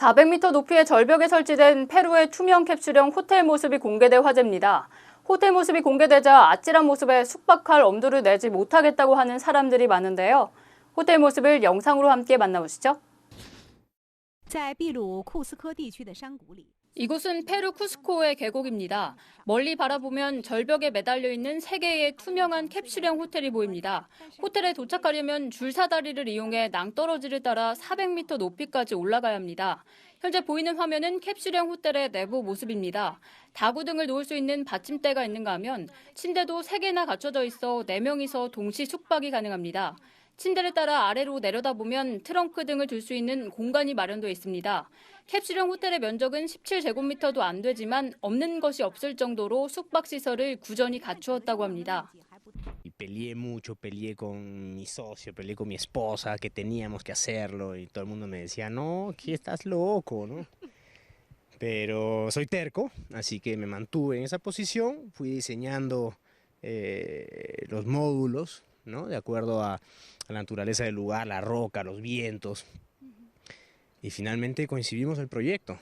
400m 높이의 절벽에 설치된 페루의 투명 캡슐형 호텔 모습이 공개돼 화제입니다. 호텔 모습이 공개되자 아찔한 모습에 숙박할 엄두를 내지 못하겠다고 하는 사람들이 많은데요. 호텔 모습을 영상으로 함께 만나보시죠. 이곳은 페루 쿠스코의 계곡입니다. 멀리 바라보면 절벽에 매달려 있는 3개의 투명한 캡슐형 호텔이 보입니다. 호텔에 도착하려면 줄사다리를 이용해 낭떠러지를 따라 400m 높이까지 올라가야 합니다. 현재 보이는 화면은 캡슐형 호텔의 내부 모습입니다. 다구 등을 놓을 수 있는 받침대가 있는가 하면 침대도 3개나 갖춰져 있어 4명이서 동시 숙박이 가능합니다. 침대를 따라 아래로 내려다보면 트렁크 등을 둘 수 있는 공간이 마련되어 있습니다. 캡슐형 호텔의 면적은 17제곱미터도 안 되지만 없는 것이 없을 정도로 숙박시설을 구전히 갖추었다고 합니다. peleé mucho, peleé con mi socio, peleé con mi esposa, que teníamos que hacerlo y todo el mundo me decía, no, que estás loco, ¿no? Pero soy terco, así que me mantuve en esa posición, fui diseñando eh, los módulos ¿no? De acuerdo a, a la naturaleza del lugar, la roca, los vientos. Y finalmente coincidimos el proyecto.